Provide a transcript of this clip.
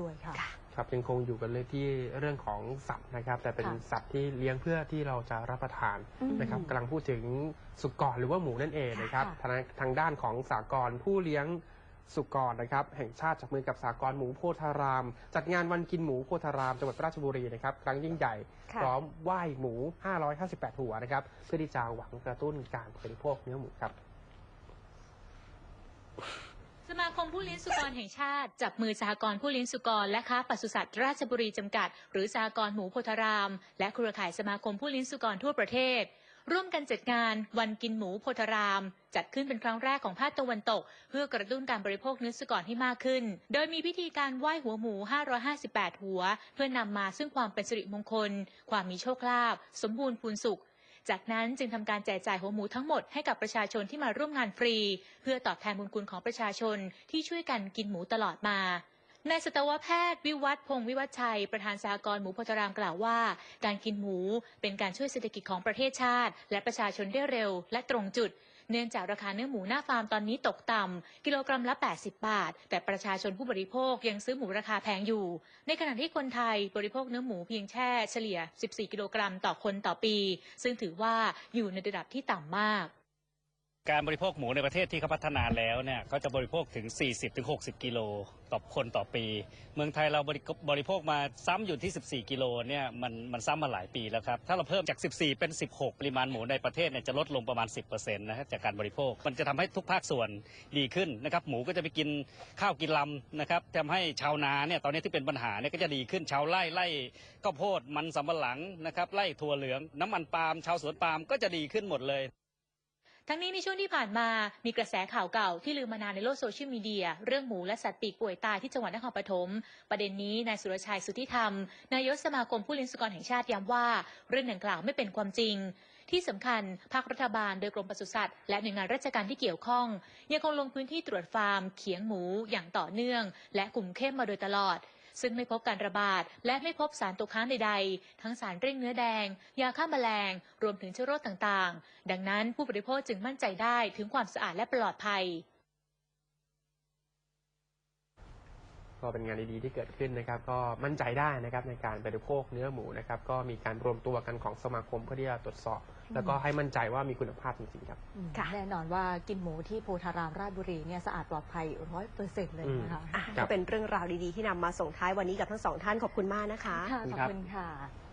ด้วยค่ะ ครับยังคงอยู่กันเลยที่เรื่องของสัตว์นะครับ แต่เป็นค่ะสัตว์ที่เลี้ยงเพื่อที่เราจะรับประทานอืมนะครับกำลังพูดถึงสุกรหรือว่าหมูนั่นเองนะครับค่ะทางทางด้านของสากรณ์ผู้เลี้ยงสุกรนะครับ แห่งชาติจับมือกับสากรณ์หมูโพธาราม จัดงานวันกินหมูโพธารามจังหวัดราชบุรีนะครับครั้งยิ่งใหญ่ ค่ะ พร้อมไหว้หมู 558 หัวนะครับ เพื่อที่จะหวังกระตุ้นการบริโภคเนื้อหมูครับ สมา คมผู้เลี้ยงสุกรแห่งชาติ จับมือสหกรณ์ผู้เลี้ยงสุกรและค้าปศุสัตว์ราชบุรีจำกัด หรือสหกรณ์หมูโพธาราม และเครือข่ายสมาคมผู้เลี้ยงสุกรทั่วประเทศ ร่วมกันจัดงานวันกินหมูโพธาราม จัดขึ้นเป็นครั้งแรกของภาคตะวันตก เพื่อกระตุ้นการบริโภคเนื้อสุกรให้มากขึ้น โดยมีพิธีการไหว้หัวหมู 558 หัว เพื่อนำมาซึ่งความเป็นสิริมงคล ความมีโชคลาภสมบูรณ์พูนสุข จากนั้นจึงทำการแจกจ่ายหัวหมูทั้งหมดให้กับประชาชนที่มาร่วมงานฟรี เพื่อตอบแทนบุญคุณของประชาชนที่ช่วยกันกินหมูตลอดมา นายสัตวแพทย์วิวัฒน์พงศ์วิวัฒชัย ประธานสหกรหมูโพธารามกล่าวว่า การกินหมูเป็นการช่วยเศรษฐกิจของประเทศชาติ และประชาชนได้เร็ว และตรงจุด เนื่องจากราคาเนื้อหมูหน้าฟาร์มตอนนี้ตกต่ำกิโลกรัมละ 80 บาท แต่ประชาชนผู้บริโภคยังซื้อหมูราคาแพงอยู่ ในขณะที่คนไทยบริโภคเนื้อหมูเพียงแค่เฉลี่ย 14 กิโลกรัมต่อคนต่อปี ซึ่งถือว่าอยู่ในระดับที่ต่ำมาก การบริโภคหมูในประเทศที่เขาพัฒนาแล้วเนี่ยเขาจะบริโภคถึง 40-60 กิโลต่อคนต่อปี เมืองไทยเราบริบริโภคมาซ้ำอยู่ที่ 14 กิโลเนี่ยมันมันซ้ำมาหลายปีแล้วครับ ถ้าเราเพิ่มจาก 14 เป็น 16 ปริมาณหมูในประเทศเนี่ยจะลดลงประมาณ 10%นะครับจากการบริโภค มันจะทำให้ทุกภาคส่วนดีขึ้นนะครับหมูก็จะไปกินข้าวกินลำนะครับทำให้ชาวนาเนี่ยตอนนี้ที่เป็นปัญหาเนี่ยก็จะดีขึ้นชาวไร่ไร่ข้าวโพดมันสำปะหลังนะครับไร่ถั่วเหลือง น้ำมันปาล์มชาวสวนปาล์มก็จะดีขึ้นหมดเลย ทั้งนี้ในช่วงที่ผ่านมามีกระแสข่าวเก่าที่ลืมมานานในโลกโซเชียลมีเดีย เรื่องหมูและสัตว์ปีกป่วยตายที่จังหวัดนครปฐมประเด็นนี้นายสุรชัยสุทธิธรรม นายกสมาคมผู้เลี้ยงสุกรแห่งชาติย้ำว่า เรื่องดังกล่าวไม่เป็นความจริง ที่สำคัญภาครัฐบาลโดยกรมปศุสัตว์และหน่วยงานราชการที่เกี่ยวข้อง ยังคงลงพื้นที่ตรวจฟาร์ม เขียงหมูอย่างต่อเนื่อง และกลุ่มเข้มมาโดยตลอด ซึ่งไม่พบการระบาด และไม่พบสารตกค้างใดๆ ทั้งสารเร่งเนื้อแดง ยาฆ่าแมลง รวมถึงเชื้อโรคต่างๆ ดังนั้นผู้บริโภคจึงมั่นใจได้ถึงความสะอาดและปลอดภัย ก็เป็นงานดีๆที่เกิดขึ้นนะครับ ก็มั่นใจได้นะครับในการบริโภคเนื้อหมูนะครับ ก็มีการรวมตัวกันของสมาคมเพื่อที่จะตรวจสอบ แล้วก็ให้มั่นใจว่ามีคุณภาพจริงๆครับอืมค่ะ แน่นอนว่ากินหมูที่โพธารามราชบุรีเนี่ยสะอาดปลอดภัยร้อยเปอร์เซ็นต์เลยนะคะอะครัก็บเป็นเรื่องราวดีๆที่นำมาส่งท้ายวันนี้กับทั้งสองท่านขอบคุณมากนะคะ ค่ะขอบคุณขอบครับคุณค่ะ